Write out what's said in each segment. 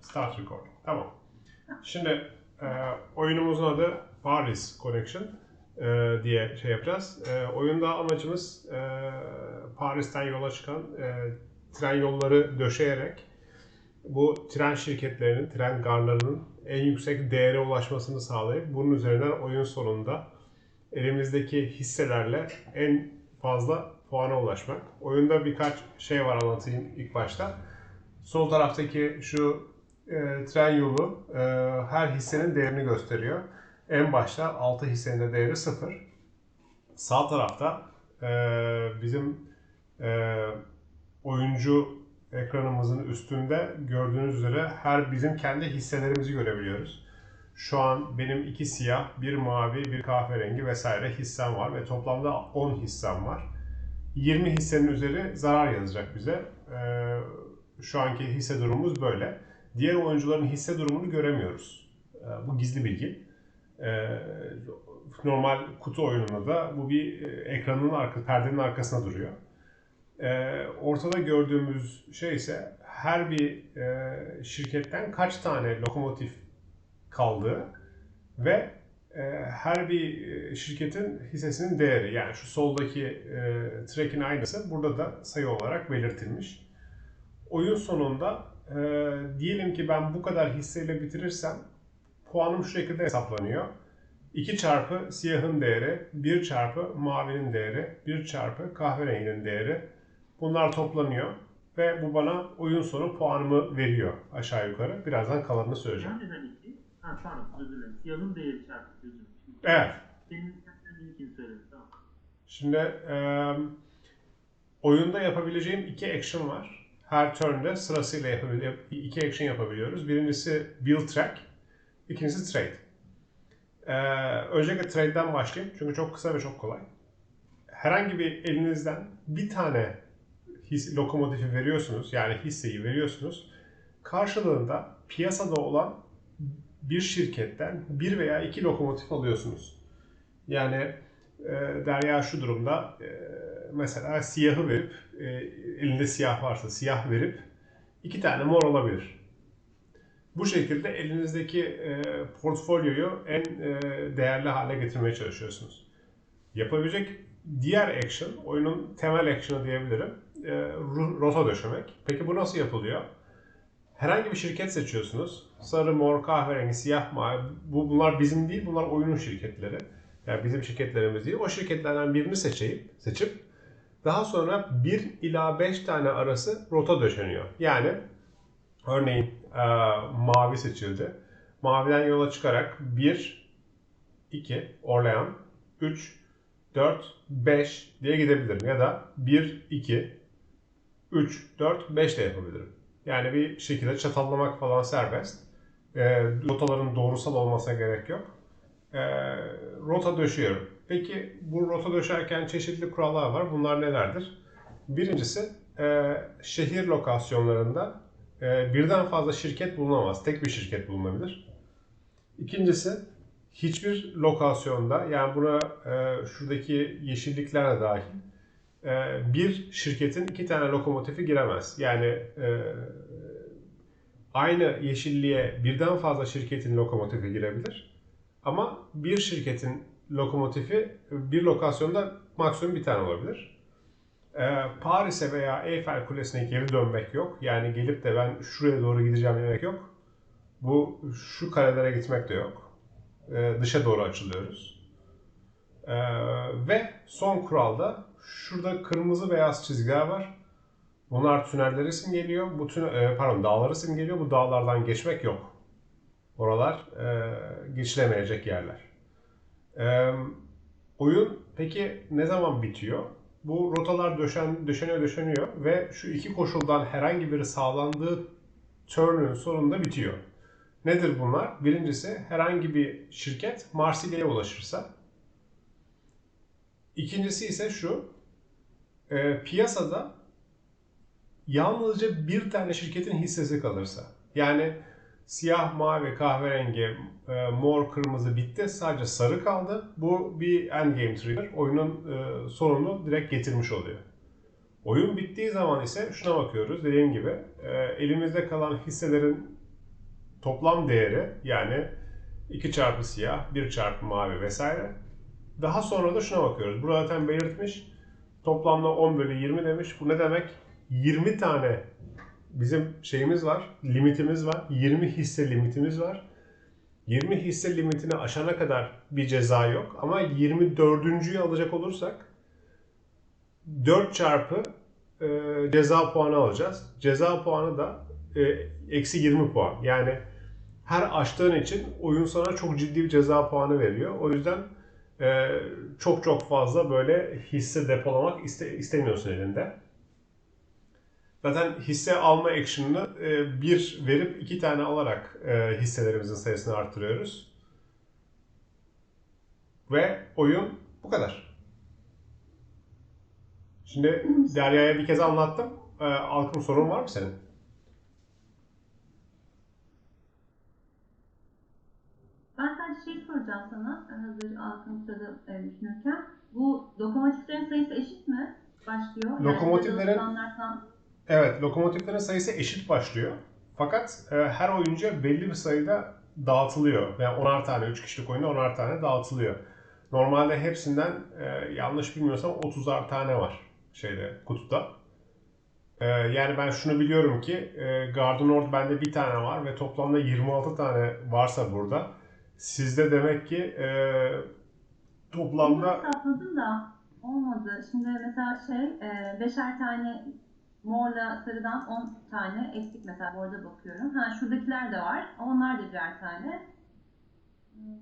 Start recording. Tamam. Şimdi e, oyunumuzun adı Paris Connection e, diye şey yapacağız. E, oyunda amacımız e, Paris'ten yola çıkan e, tren yolları döşeyerek bu tren şirketlerinin, tren garlarının en yüksek değere ulaşmasını sağlayıp bunun üzerinden oyun sonunda elimizdeki hisselerle en fazla puana ulaşmak. Oyunda birkaç şey var anlatayım ilk başta. Sol taraftaki şu e, tren yolu e, her hissenin değerini gösteriyor. En başta 6 hissenin de değeri 0. Sağ tarafta e, bizim e, oyuncu ekranımızın üstünde gördüğünüz üzere her bizim kendi hisselerimizi görebiliyoruz. Şu an benim iki siyah, bir mavi, bir kahverengi vesaire hissem var ve toplamda 10 hissem var. 20 hissenin üzeri zarar yazacak bize. Ee, şu anki hisse durumumuz böyle. Diğer oyuncuların hisse durumunu göremiyoruz. Ee, bu gizli bilgi. Ee, normal kutu oyununda da bu bir e, ekranın arka, perdenin arkasında duruyor. Ee, ortada gördüğümüz şey ise her bir e, şirketten kaç tane lokomotif kaldığı ve e, her bir şirketin hissesinin değeri yani şu soldaki track'in aynısı burada da sayı olarak belirtilmiş. Oyun sonunda e, diyelim ki ben bu kadar hisseyle bitirirsem puanım şu şekilde hesaplanıyor. 2 çarpı siyahın değeri, 1 çarpı mavinin değeri, 1 çarpı kahverenginin değeri. Bunlar toplanıyor ve bu bana oyun sonu puanımı veriyor aşağı yukarı. Birazdan kalanını söyleyeceğim. Hani ki? Ha pardon özür dilerim. Siyahın değeri çarpı gözüm. Evet. Senin sen linkini söyledi tamam. Şimdi e, oyunda yapabileceğim iki action var. Her turn'de sırasıyla yapabil- iki action yapabiliyoruz. Birincisi build track, ikincisi trade. E, öncelikle trade'den başlayayım çünkü çok kısa ve çok kolay. Herhangi bir elinizden bir tane his, lokomotifi veriyorsunuz, yani hisseyi veriyorsunuz. Karşılığında piyasada olan bir şirketten bir veya iki lokomotif alıyorsunuz. Yani e, Derya şu durumda e, mesela siyahı verip e, elinde siyah varsa siyah verip iki tane mor olabilir. Bu şekilde elinizdeki e, portfolyoyu en e, değerli hale getirmeye çalışıyorsunuz. Yapabilecek diğer action, oyunun temel action'ı diyebilirim, e, ro- rota döşemek. Peki bu nasıl yapılıyor? Herhangi bir şirket seçiyorsunuz. Sarı, mor, kahverengi, siyah, mavi. Bu, bunlar bizim değil, bunlar oyunun şirketleri. Yani bizim şirketlerimiz değil. O şirketlerden birini seçeyim, seçip daha sonra 1 ila 5 tane arası rota döşeniyor. Yani örneğin e, mavi seçildi. Maviden yola çıkarak 1, 2, Orlean, 3, 4, 5 diye gidebilirim. Ya da 1, 2, 3, 4, 5 de yapabilirim. Yani bir şekilde çatallamak falan serbest. E, rotaların doğrusal olmasına gerek yok. E, rota döşüyorum. Peki bu rota döşerken çeşitli kurallar var. Bunlar nelerdir? Birincisi e, şehir lokasyonlarında e, birden fazla şirket bulunamaz. Tek bir şirket bulunabilir. İkincisi hiçbir lokasyonda yani buna e, şuradaki yeşillikler de dahil e, bir şirketin iki tane lokomotifi giremez. Yani e, aynı yeşilliğe birden fazla şirketin lokomotifi girebilir. Ama bir şirketin lokomotifi bir lokasyonda maksimum bir tane olabilir. E, Paris'e veya Eiffel Kulesi'ne geri dönmek yok. Yani gelip de ben şuraya doğru gideceğim demek yok. Bu şu karelere gitmek de yok. E, dışa doğru açılıyoruz. E, ve son kuralda şurada kırmızı beyaz çizgiler var. Bunlar tünelleri simgeliyor. Bu tüne, e, pardon dağları simgeliyor. Bu dağlardan geçmek yok. Oralar e, geçilemeyecek yerler. E, oyun peki ne zaman bitiyor? Bu rotalar döşen, döşeniyor döşeniyor ve şu iki koşuldan herhangi biri sağlandığı turn'ün sonunda bitiyor. Nedir bunlar? Birincisi herhangi bir şirket Marsilya'ya ulaşırsa. İkincisi ise şu. E, piyasada yalnızca bir tane şirketin hissesi kalırsa. Yani siyah, mavi, kahverengi, e, mor, kırmızı bitti. Sadece sarı kaldı. Bu bir endgame trigger. Oyunun e, sonunu direkt getirmiş oluyor. Oyun bittiği zaman ise şuna bakıyoruz. Dediğim gibi e, elimizde kalan hisselerin toplam değeri yani 2 çarpı siyah, 1 çarpı mavi vesaire. Daha sonra da şuna bakıyoruz. Burada zaten belirtmiş. Toplamda 10 bölü 20 demiş. Bu ne demek? 20 tane bizim şeyimiz var, limitimiz var. 20 hisse limitimiz var. 20 hisse limitini aşana kadar bir ceza yok. Ama 24.'yü alacak olursak 4 çarpı e, ceza puanı alacağız. Ceza puanı da e, eksi 20 puan. Yani her aştığın için oyun sana çok ciddi bir ceza puanı veriyor. O yüzden e, çok çok fazla böyle hisse depolamak iste, istemiyorsun elinde. Zaten hisse alma action'ını e, bir verip iki tane alarak e, hisselerimizin sayısını arttırıyoruz. Ve oyun bu kadar. Şimdi Derya'ya bir kez anlattım. E, Alkım sorun var mı senin? Ben sadece şey soracağım sana, hazır altın sırada düşünürken. Bu lokomotiflerin sayısı eşit mi? Başlıyor. Lokomotiflerin- Yani Evet, lokomotiflerin sayısı eşit başlıyor. Fakat e, her oyuncuya belli bir sayıda dağıtılıyor. Yani 10'ar tane, 3 kişilik oyunda 10'ar tane dağıtılıyor. Normalde hepsinden e, yanlış bilmiyorsam 30'ar tane var şeyde kutuda. E, yani ben şunu biliyorum ki e, Garden Horde bende bir tane var ve toplamda 26 tane varsa burada. Sizde demek ki e, toplamda Bunu da olmadı. Şimdi mesela şey, e, beşer tane morla sarıdan 10 tane eksik mesela orada bakıyorum. Ha şuradakiler de var. Onlar da birer tane. Hmm,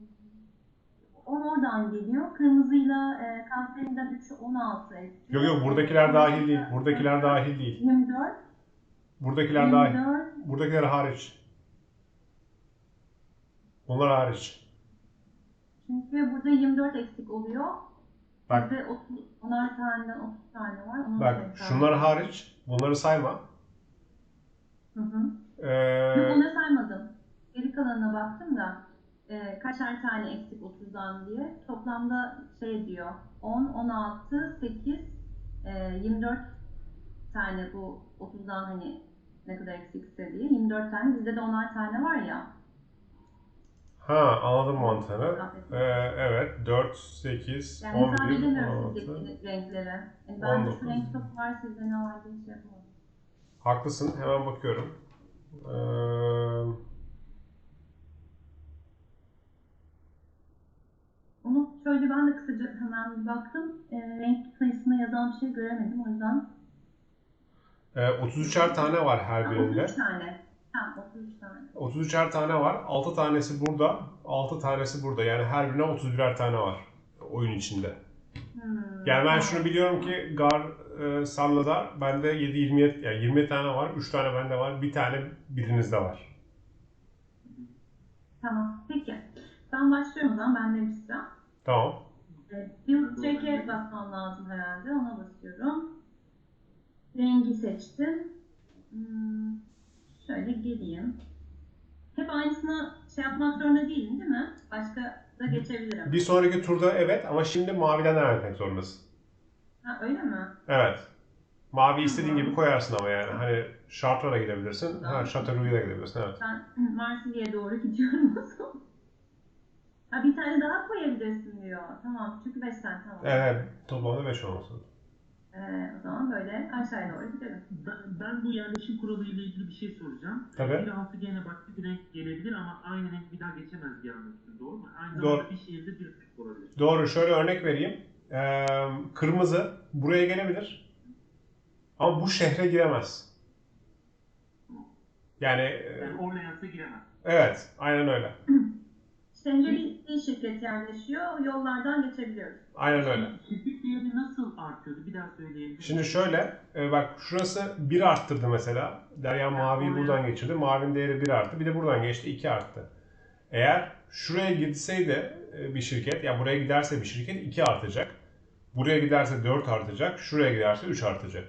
10 oradan geliyor. Kırmızıyla e, kahverengiden 3'ü 16 eksik. yok yok buradakiler dahil değil. Buradakiler dahil değil. 24. Buradakiler dahil. 24. Buradakiler hariç. Bunlar hariç. Çünkü burada 24 eksik oluyor. Bak. Bizde 30, 10'ar taneden 30 tane var. Onu Bak şunlar hariç. Bunları sayma. Hı hı. Ee, Yok onları saymadım. Geri kalanına baktım da e, kaçar tane eksik 30'dan diye. Toplamda şey diyor 10, 16, 8, e, 24 tane bu 30'dan hani ne kadar eksikse diye 24 tane. Bizde de 10'ar tane var ya. Ha anladım mantığını. Ee, evet 4, 8, Yani 11, hesap edemiyorum 16. sizdeki renkleri. Yani ben 19. şu renk çok var sizde ne var diye şey yapamadım. Haklısın hemen bakıyorum. Ee, Onu şöyle ben de kısaca hemen bir baktım. E, renk sayısına yazan bir şey göremedim o yüzden. e, 33'er tane var her birinde. 33 tane. Ha 33 tane. 33'er tane var. 6 tanesi burada, 6 tanesi burada. Yani her birine 31'er tane var oyun içinde. Hmm. Yani ben Tamam. şunu biliyorum ki Gar e, Sanla'da bende 7 27 yani 20 tane var. 3 tane bende var. Bir tane birinizde var. Tamam. Peki. Ben başlıyorum o zaman. Ben de sıra. Tamam. Ee, Build Track'e basmam lazım herhalde. Ona basıyorum. Rengi seçtim. Hmm, şöyle geleyim. Hep aynısını şey yapmak zorunda değilim değil mi? Başka da geçebilirim. Bir sonraki turda evet ama şimdi maviden devam etmek zorundasın. Ha öyle mi? Evet. Mavi istediğin gibi koyarsın ama yani. Hani Chartreus'a gidebilirsin. Ha, Tamam. Chateauroux'a da gidebilirsin. Evet. Ben Marsilya'ya doğru gidiyorum o zaman. Ha bir tane daha koyabilirsin diyor. Tamam. Çünkü 5 tane tamam. Evet. Toplamda 5 olması. Ee, o zaman böyle aşağıya doğru gidelim. Ben, ben bu yerleşim kuralı ile ilgili bir şey soracağım. Tabii. Bir altıgene başka bir renk gelebilir ama aynı renk bir daha geçemez diye anlamıştım. Doğru mu? Aynı Doğru. zamanda bir şehirde bir renk olabilir. Doğru. Şöyle örnek vereyim. Ee, kırmızı buraya gelebilir. Ama bu şehre giremez. Yani e, Yani Orleans'a giremez. evet. Aynen öyle. Şehre bir şirket yerleşiyor. Yollardan geçebiliyoruz. Aynen öyle. Şirket değeri nasıl artıyordu? Bir daha söyleyelim. Şimdi şöyle, e, bak şurası 1 arttırdı mesela. Derya maviyi oraya- buradan geçirdi. Mavinin değeri 1 arttı. Bir de buradan geçti 2 arttı. Eğer şuraya gitseydi e, bir şirket, ya buraya giderse bir şirket 2 artacak. Buraya giderse 4 artacak. Şuraya giderse 3 artacak.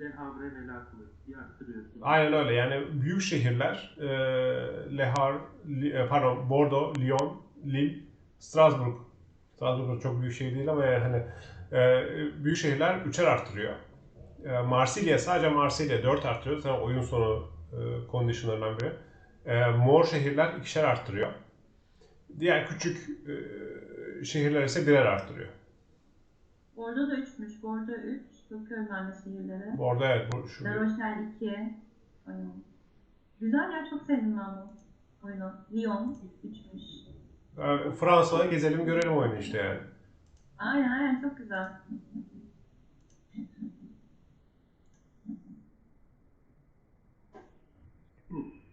Le Havre ve arttırıyorsun. Aynen öyle. Yani büyük şehirler e, Le Havre, Li- e, pardon Bordeaux, Lyon, Lille, Strasbourg. Strasbourg çok büyük şehir değil ama yani hani e, büyük şehirler 3'er arttırıyor. E, Marsilya sadece Marsilya 4 arttırıyor. Zaten oyun sonu e, conditionlarından biri. e, mor şehirler ikişer arttırıyor. Diğer küçük e, şehirler ise birer arttırıyor. Bordo da 3'müş. Bordo 3. Bakıyorum ben de şehirlere. Orada evet bu şu La Rochelle 2. Aynen. Güzel ya çok sevdim ben bu oyunu. Lyon 3'müş. Fransa'da gezelim görelim oyunu işte yani. Aynen aynen çok güzel.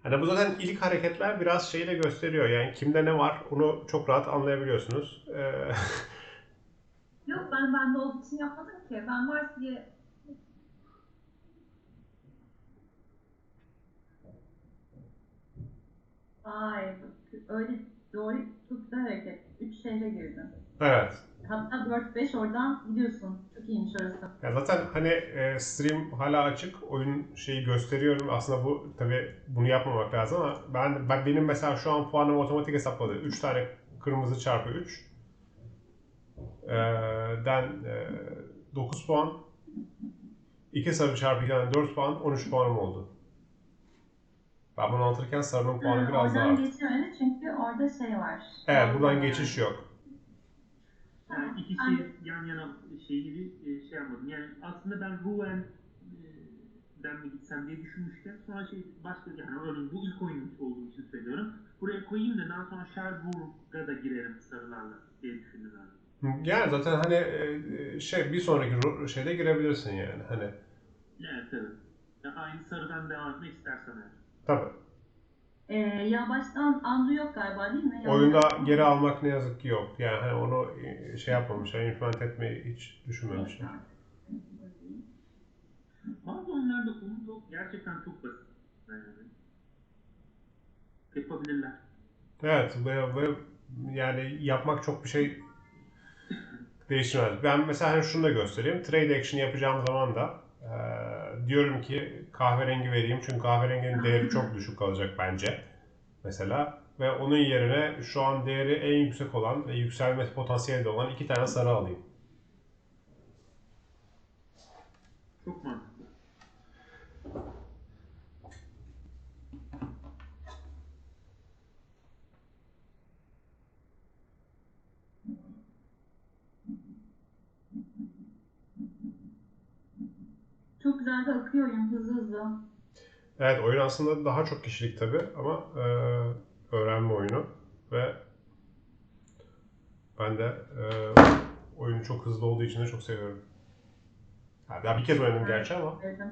Hani bu zaten ilk hareketler biraz şeyi de gösteriyor. Yani kimde ne var onu çok rahat anlayabiliyorsunuz. E, Yok ben bende olduğu için yapmadım ki. Ben var diye Ay öyle doğru güzel hareket. 3 şehre girdin. evet. Hatta 4-5 oradan gidiyorsun. Çok iyiymiş orası. Ya zaten hani e, stream hala açık. Oyun şeyi gösteriyorum. Aslında bu tabi bunu yapmamak lazım ama ben, ben benim mesela şu an puanım otomatik hesapladı. 3 tane kırmızı çarpı 3. Ee, den e, 9 puan. 2 sarı çarpı 2'den 4 puan. 13 puanım oldu. Ben bunu anlatırken sarının puanı Ha, biraz daha oradan arttı. geçemedi çünkü orada şey var. Evet buradan Orada- geçiş yok. Yani iki Aynen. yan yana şey gibi e, şey yapmadım. Yani aslında ben Rouen mi gitsem diye düşünmüşken sonra şey başka yani örneğin bu ilk oyun olduğu için söylüyorum. Buraya koyayım da daha sonra Cherbourg'a da girerim sarılarla diye düşündüm ben. Yani zaten hani e, şey bir sonraki şeyde girebilirsin yani. Hani Evet evet. Ya aynı sarıdan devam etmek istersen eğer. Tabii. Ee, ya baştan Andu yok galiba değil mi? Yanlış Oyunda geri almak ne yazık ki yok. Yani hani onu e, şey yapmamışlar, implement etmeyi hiç düşünmemişler. Bazı oyunlarda çok gerçekten çok basit. Yani. Yapabilirler. Evet ve, ve yani yapmak çok bir şey değiştirmez. Ben mesela hani şunu da göstereyim. Trade action yapacağım zaman da diyorum ki kahverengi vereyim çünkü kahverenginin değeri çok düşük kalacak bence. Mesela ve onun yerine şu an değeri en yüksek olan ve yükselme potansiyeli de olan iki tane sarı alayım. Çok mantıklı. Çok güzel de akıyor oyun hızlı hızlı. Evet oyun aslında daha çok kişilik tabi ama e, öğrenme oyunu ve ben de e, oyun çok hızlı olduğu için de çok seviyorum. Ha, daha bir kez oynadım gerçi ama Sevdim.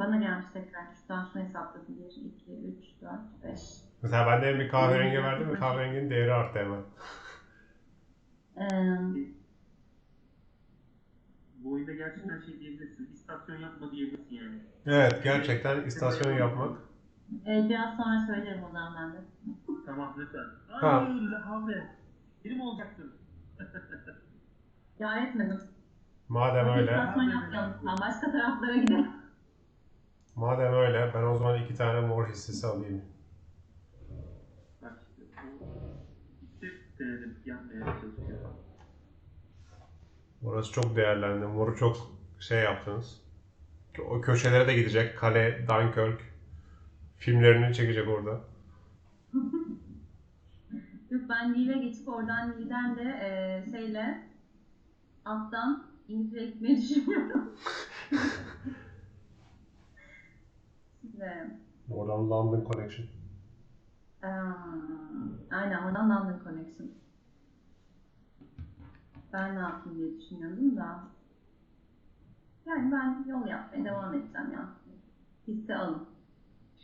Bana gelmiş tekrar. Şuradan şunu hesapladım. 1, 2, 3, 4, 5. mesela ben de bir kahverengi verdim ve kahverenginin değeri arttı hemen. Ee, Bu oyunda gerçekten şey diyebilirsin. İstasyon yapma diyebilirsin yani. Evet gerçekten istasyon yapmak. e, biraz sonra söylerim o zaman ben de. Tamam lütfen. Ha. Hayır la havle. Biri mi olacaksın? Ya etmedim. Madem öyle, İstasyon yapmayalım. Başka taraflara gidelim. Madem öyle ben o zaman iki tane mor hissesi alayım. Orası çok değerlendi. Moru çok şey yaptınız. O köşelere de gidecek. Kale, Dunkirk filmlerini çekecek orada. Yok ben Lille'e geçip oradan Lille'den de e, şeyle alttan İngiltere'ye gitmeyi düşünüyorum. Şimdi, Oradan London Connection. eee, aynen oradan London Connection. Ben ne yapayım diye düşünüyordum da. Yani ben yol yapmaya devam edeceğim ya. Hisse alın.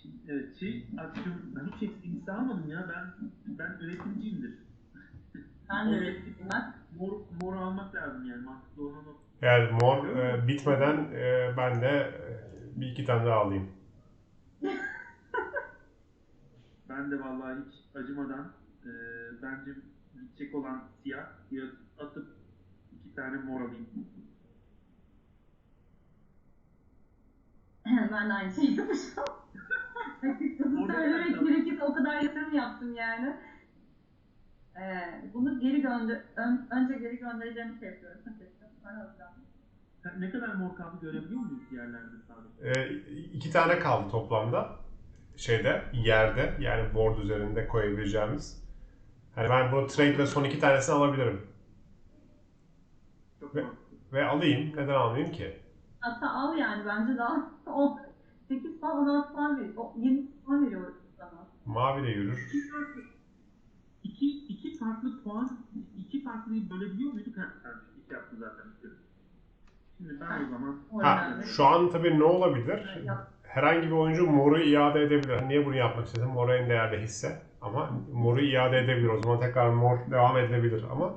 Şimdi, evet şey aksiyon ben hiç eksiğini almadım ya ben ben üretimciyimdir. Ben de bak. Mor, mor almak lazım yani mantıklı olan o. Yani mor e, bitmeden e, ben de e, bir iki tane daha alayım. Ben de vallahi hiç acımadan e, bence gidecek olan siyah ya atıp iki tane mor alayım. ben de aynı şeyi yapacağım. Açıkçası söylemek gerekirse o kadar yatırım yaptım yani. Ee, bunu geri gönder ön- önce geri göndereceğimi şey yapıyorum. Sonra alacağım. Ne kadar mor kaldı görebiliyor muyuz diğerlerde sadece? Ee, iki tane kaldı toplamda. Şeyde, yerde yani board üzerinde koyabileceğimiz. Yani ben bunu trade ile son iki tanesini alabilirim. Çok Ve- mantıklı. Ve alayım. Neden almayayım ki? Hatta al yani bence daha 8 puan 16 puan veriyor. O 20 puan veriyor sana. Mavi de yürür. İki farklı, iki, iki farklı puan, iki farklıyı bölebiliyor muyduk? Ha, sen iş yaptın zaten. Şimdi ben o zaman Ha, şu an tabii ne olabilir? Herhangi bir oyuncu moru iade edebilir. Niye bunu yapmak istedim? Mor en değerli hisse. Ama moru iade edebilir. O zaman tekrar mor devam edilebilir. Ama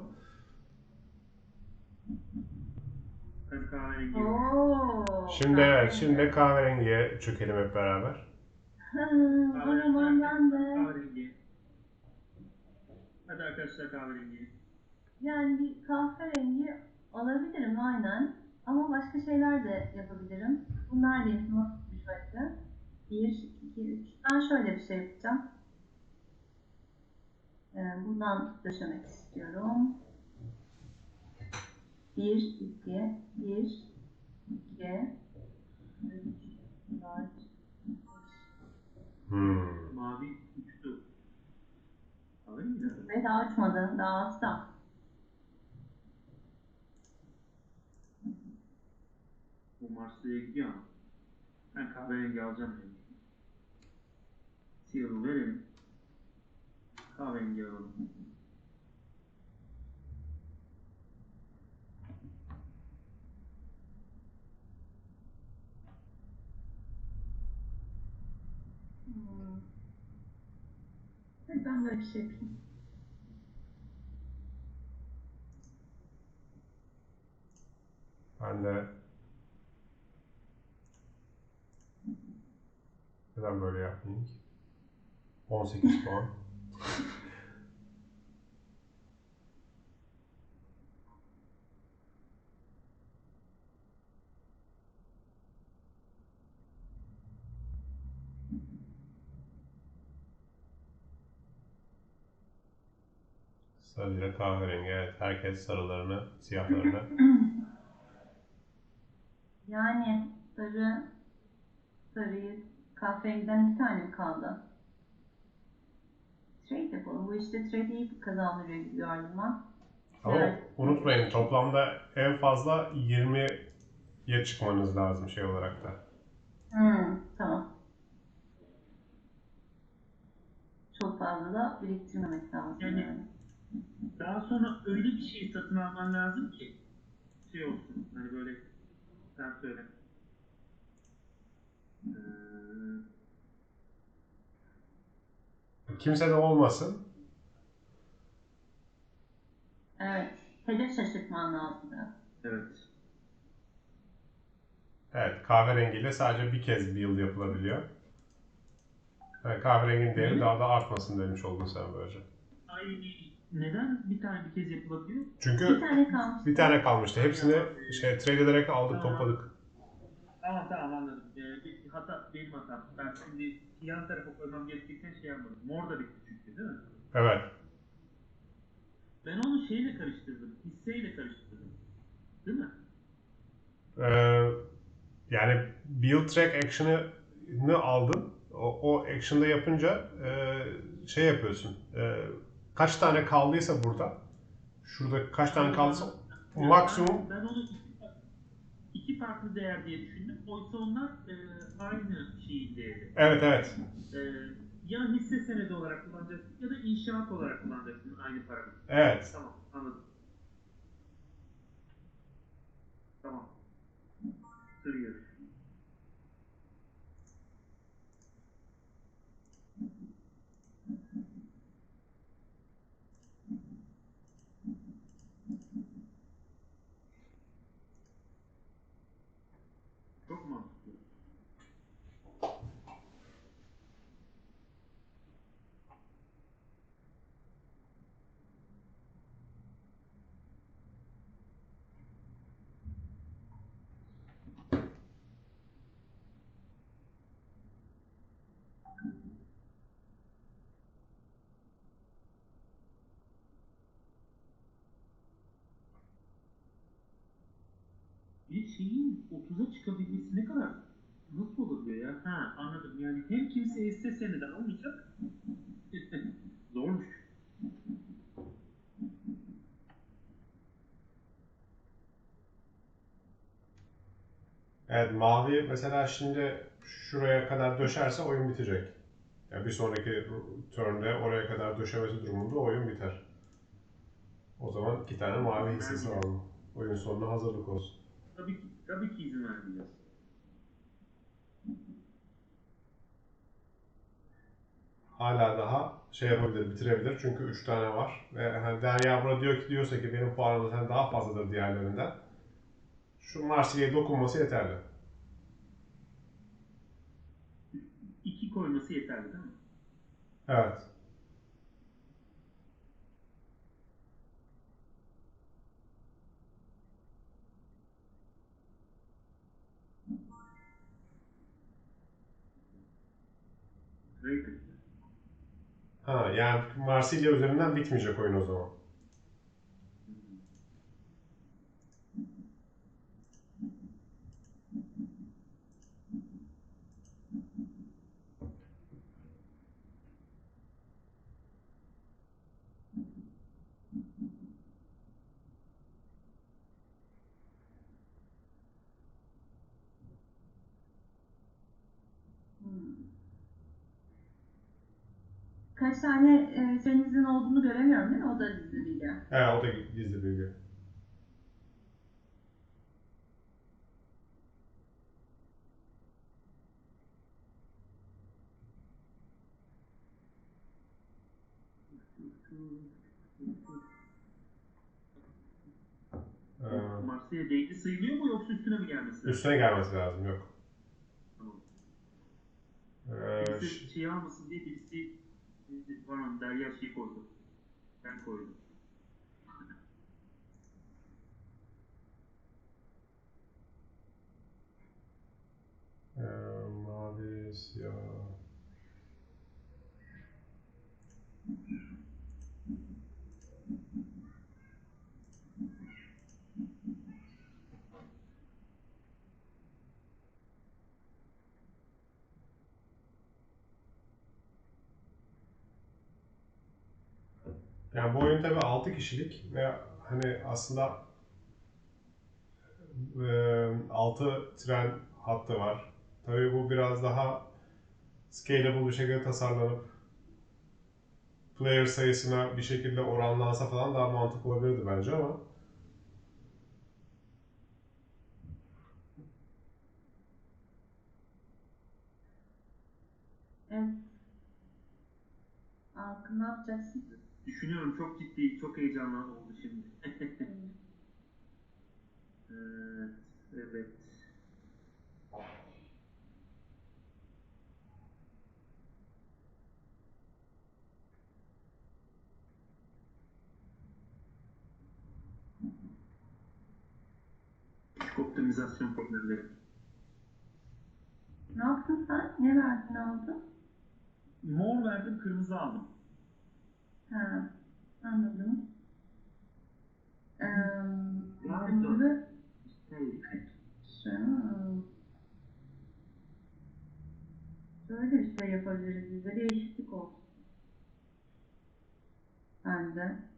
hadi kahverengi. Oo. şimdi evet, şimdi de kahverengiye çökelim hep beraber. Hı, o zaman ben de Kahverengi. Hadi arkadaşlar kahverengi. yani bir kahverengi alabilirim aynen. Ama başka şeyler de yapabilirim. Bunlar değil. Bir şöyle? 1, 2, 3. Ben şöyle bir şey yapacağım. Ee, buradan döşemek istiyorum. 1, 2, 1, 2, 3, 4, 5, Hmm. Mavi uçtu. De. Ve daha uçmadı. Daha altta. Bu Marsilya'ya gidiyor ama. Ben kahverengi alacağım yani. Siyahı verelim. Kahverengi alalım. Hmm. Hadi ben böyle bir şey yapayım. Ben de neden böyle yapmayayım ki? 18 puan. Sarıyla kahverengi. Evet, herkes sarılarını, siyahlarını. Yani sarı, sarıyı kahverengiden iki tane mi kaldı? Trade yapalım. Bu işte trade iyi kazandırıyor gibi gördüm ben. Ama Evet. unutmayın toplamda en fazla 20'ye çıkmanız lazım şey olarak da. Hmm, tamam. Çok fazla da biriktirmemek lazım. Yani- Yani. Daha sonra öyle bir şey satın alman lazım ki şey olsun. Hani böyle sen söyle. Ee, Kimse de olmasın. Evet. Hedef şaşırtman lazım biraz. evet. Evet kahverengiyle sadece bir kez build yapılabiliyor. Yani kahverenginin değeri daha da artmasın demiş oldun sen böylece. Ay neden bir tane bir kez yapılabiliyor? Bir Çünkü tane kalmış. bir tane kalmıştı. Hepsini şey trade ederek aldık Tamam. topladık. Tamam tamam anladım. Hata benim hatam. Ben şimdi yan tarafa koymam gerekirken şey yapmadım. Mor da bitti çünkü değil mi? Evet. Ben onu şeyle karıştırdım. Hisseyle karıştırdım. Değil mi? Ee, yani build track action'ını aldın. O, o action'da yapınca e, şey yapıyorsun. E, kaç tane kaldıysa burada. Şurada kaç tane kaldıysa maksimum ben onu iki, farklı değer diye düşündüm. Oysa onlar e, aynı şeyin değeri. Evet evet. E, ya hisse senedi olarak kullanacaksın ya da inşaat olarak kullanacaksın aynı paranı. Evet. Tamam anladım. Tamam. Sürüyoruz. Çok mantıklı. Bir şeyin 30'a çıkabilmesi ne kadar nasıl olabiliyor ya? Ha anladım. Yani hem kimse esse seneden olmayacak. Zormuş. Evet mavi mesela şimdi şuraya kadar döşerse oyun bitecek. Yani bir sonraki turn'de oraya kadar döşemesi durumunda oyun biter. O zaman iki tane mavi hissesi alalım. Oyun sonuna hazırlık olsun. Tabii ki, izin vermeyeceğiz. Hala daha şey yapabilir, bitirebilir. Çünkü üç tane var. Ve hani Derya burada diyor ki diyorsa ki benim puanım zaten daha fazladır diğerlerinden. Şu Marsilya'ya dokunması yeterli. İki koyması yeterli değil mi? Evet. Ha yani Marsilya üzerinden bitmeyecek oyun o zaman. Hmm. Kaç tane e, olduğunu göremiyorum değil mi? O da gizli bilgi. Evet o da gizli bilgi. Ee, Marsilya değdi sayılıyor mu yoksa üstüne mi gelmesi lazım? üstüne gelmesi lazım yok. Tamam. Ee, Birisi şey almasın diye birisi pardon Derya şey koydu. Ben koydum. Ee, mavi, siyah. Yani bu oyun tabii 6 kişilik ve hani aslında 6 tren hattı var. Tabii bu biraz daha scalable bir şekilde tasarlanıp player sayısına bir şekilde oranlansa falan daha mantıklı olabilirdi bence ama Evet. Alkı ne yapacaksın? Düşünüyorum çok ciddi, çok heyecanlı oldu şimdi. Ee, evet. Küçük optimizasyon problemleri. ne yaptın sen? Ne verdin oldu? Mor verdim, kırmızı aldım. Ha, anladım. Ee, Var kırmızı Şey, Şöyle bir şey yapabiliriz biz de değişiklik olsun. Bence.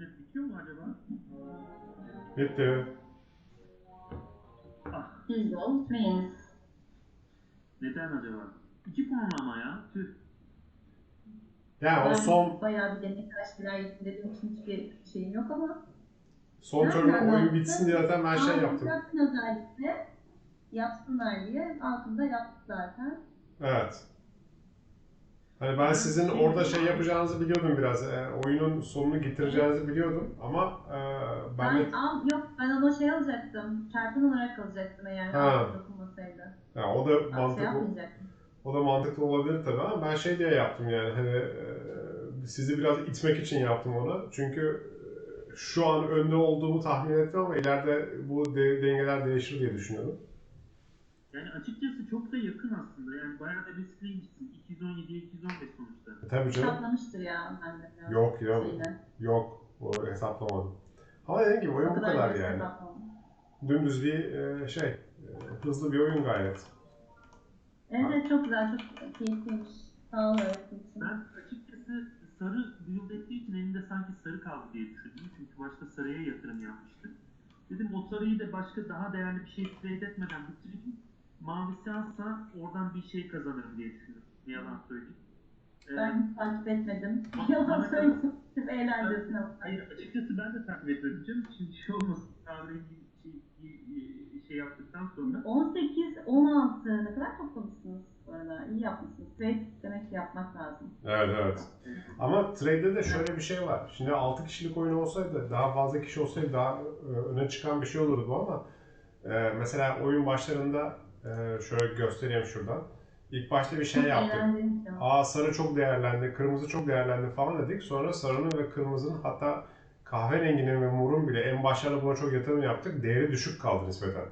Net bitiyor mu acaba? bitti. Ah, Eagles wins. neden acaba? İki puan ama ya. Tüh. Yani o son Bayağı bir demek yedim dediğim için hiçbir şeyim yok ama Son Nereden turda oyun yaptın? bitsin diye zaten ben şey Aa, yaptım. Yaptın özellikle. Yapsınlar diye. Altında yaptık zaten. Evet. Hani ben sizin orada şey yapacağınızı biliyordum biraz. E, oyunun sonunu getireceğinizi biliyordum ama e, ben de Ben, al, yok ben ona şey alacaktım. Çarpın olarak alacaktım eğer Ha. dokunmasaydı. ya o da Ben şey mantıklı. yapmayacaktım. O da mantıklı olabilir tabii ama ben şey diye yaptım yani hani e, sizi biraz itmek için yaptım onu. Çünkü e, şu an önde olduğumu tahmin ettim ama ileride bu de- dengeler değişir diye düşünüyordum. Yani açıkçası çok da yakın aslında. Yani bayağı da riskliymişsin. 217'ye 215 sonuçta. E, tabii canım. Hesaplamıştır ya ben de. biraz Yok ya. şeyle. Yok. O hesaplamadım. Ama dediğim gibi oyun bu kadar basit yani. hesaplama. Dümdüz bir e, şey. e, Hızlı bir oyun gayet. Evet, evet çok güzel, çok keyifliymiş. Sağ ol öğretmen için. Ben açıkçası sarı build ettiği için elinde sanki sarı kaldı diye düşündüm. Çünkü başta sarıya yatırım yapmıştı. Dedim o sarıyı da başka daha değerli bir şey trade etmeden bitireyim. Mavisi alsa oradan bir şey kazanırım diye düşündüm. Ne yalan söyleyeyim. Ee, Ben takip etmedim. Yalan. Sırf eğlencesine. Hayır açıkçası ben de takip etmedim. Şimdi şey olmasın. Kahverengi şey, bir şey yaptıktan sonra 18, 16 ne kadar toplamışsınız bu arada? İyi yapmışsınız. Trade demek ki yapmak lazım. Evet evet. Ama trade'de de şöyle bir şey var. Şimdi 6 kişilik oyun olsaydı, daha fazla kişi olsaydı daha e, öne çıkan bir şey olurdu bu ama e, mesela oyun başlarında e, şöyle göstereyim şuradan. İlk başta bir şey yaptık. Aa sarı çok değerlendi, kırmızı çok değerlendi falan dedik. Sonra sarının ve kırmızının hatta kahverenginin ve morun bile en başlarda buna çok yatırım yaptık. Değeri düşük kaldı nispeten.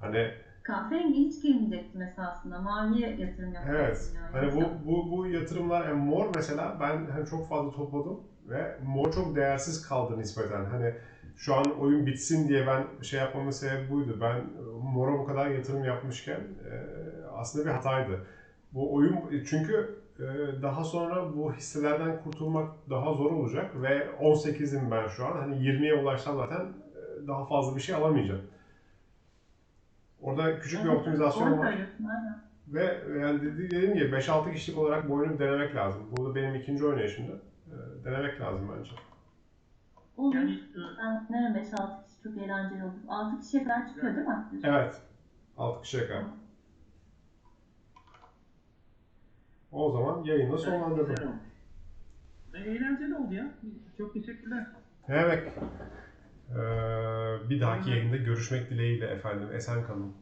Hani Kahverengi hiç girmeyecektim esasında. Maviye yatırım yapacaktım. Evet. yani. Hani bu bu bu yatırımlar yani mor mesela ben hani çok fazla topladım ve mor çok değersiz kaldı nispeten. Hani şu an oyun bitsin diye ben şey yapmamın sebebi buydu. Ben mora bu kadar yatırım yapmışken e, aslında bir hataydı. Bu oyun çünkü e, daha sonra bu hisselerden kurtulmak daha zor olacak ve 18'im ben şu an. Hani 20'ye ulaşsam zaten e, daha fazla bir şey alamayacağım. Orada küçük bir optimizasyon var. Ve yani dedi- dediğim gibi 5-6 kişilik olarak bu oyunu denemek lazım. Bu da benim ikinci oynayışımda. Denemek lazım bence. Olur. yani Ben sanırım 5-6 kişi çok eğlenceli olur. 6 kişiye kadar çıkıyor değil mi? Evet. 6 kişiye kadar. O zaman yayını sonlandırdım. olmuş. E, eğlenceli oldu ya. Çok teşekkürler. Demek? Ee, bir dahaki yayında görüşmek dileğiyle efendim. Esen kalın.